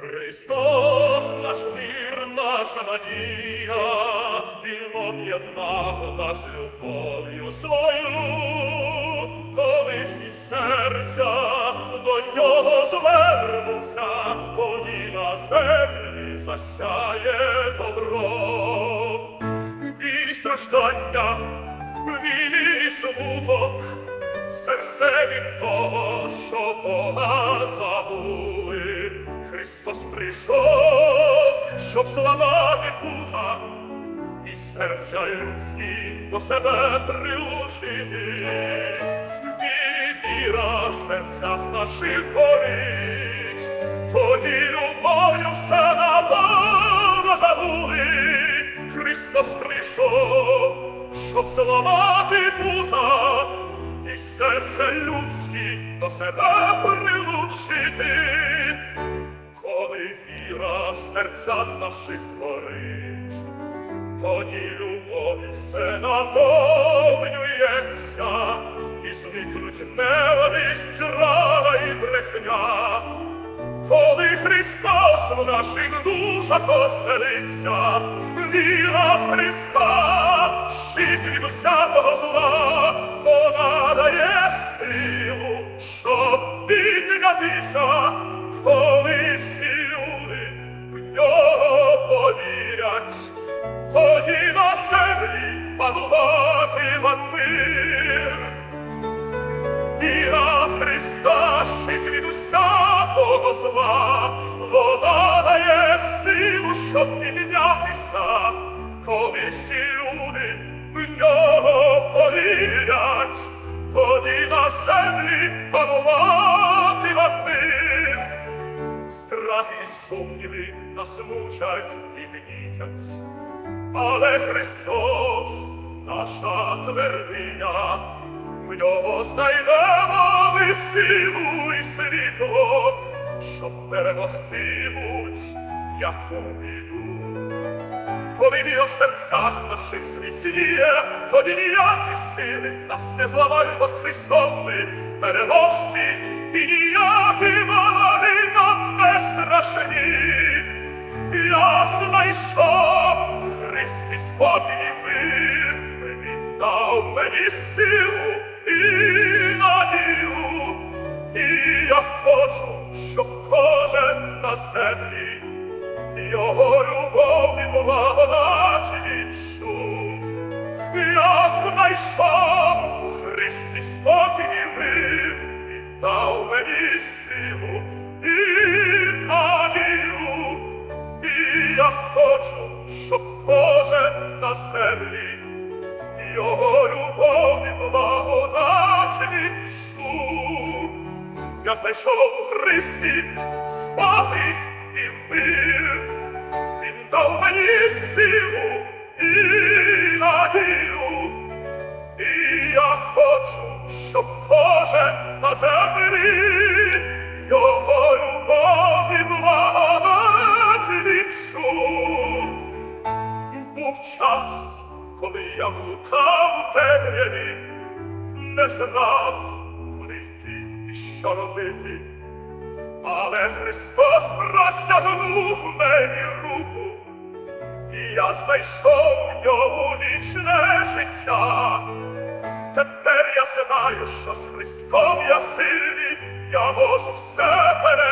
Христос, наш мир, наша надія, Він об'єднав нас любов'ю свою, коли всі серця до нього звернуться, тоді на землі засяє добро. Біль страждання, біль і смуток, це все від того, що Бога забули. Христос прийшов, щоб зламати пута і серця людські до себе прилучити. І віра в серцях наших горить, тоді любов'ю все напевно забули. Христос прийшов, щоб зламати пута і серце людське до себе прилучити, віра в серцях наших горить, тоді любові все наповнюється, і зникнуть ненависть, зрада і брехня. Коли Христос в наших душах оселиться, віра Христа, щит від усякого зла, вона дає силу, щоб піднятися, коли пануватиме мир. В Христа щит зла, вона дає силу, щоб піднятися, коли всі люди в нього повірять, тоді на землі пануватиме мир. Страх і сумніви нас мучать і гнітять, але Христос наша твердиня, в нього знайдемо ми силу і світло, щоб перемогти будь-яку біду. Коли віра в серцях наших зміцніє, тоді ніякі сили нас не зламають, бо Христом ми переможці, і ніякі вороги нам не страшні. Я знайшов Христі спокій дав мені силу і надію, і я хочу, щоб кожен на землі його любов і благодать відчув. Я знайшов Христі спокій і мир, і дав мені силу і надію. І я хочу, щоб кожен на землі благодать. Я знайшов у Христі спокій і мир. Він дав мені силу і надію. І я хочу, щоб кожен на землі його любов і благодать відчув. Був час, коли я блукав у темряві, не знав, куди йти і що робити. Але Христос простягнув мені руку, і я знайшов в ньому вічне життя. Тепер я знаю, що з Христом я сильний, я можу все пере.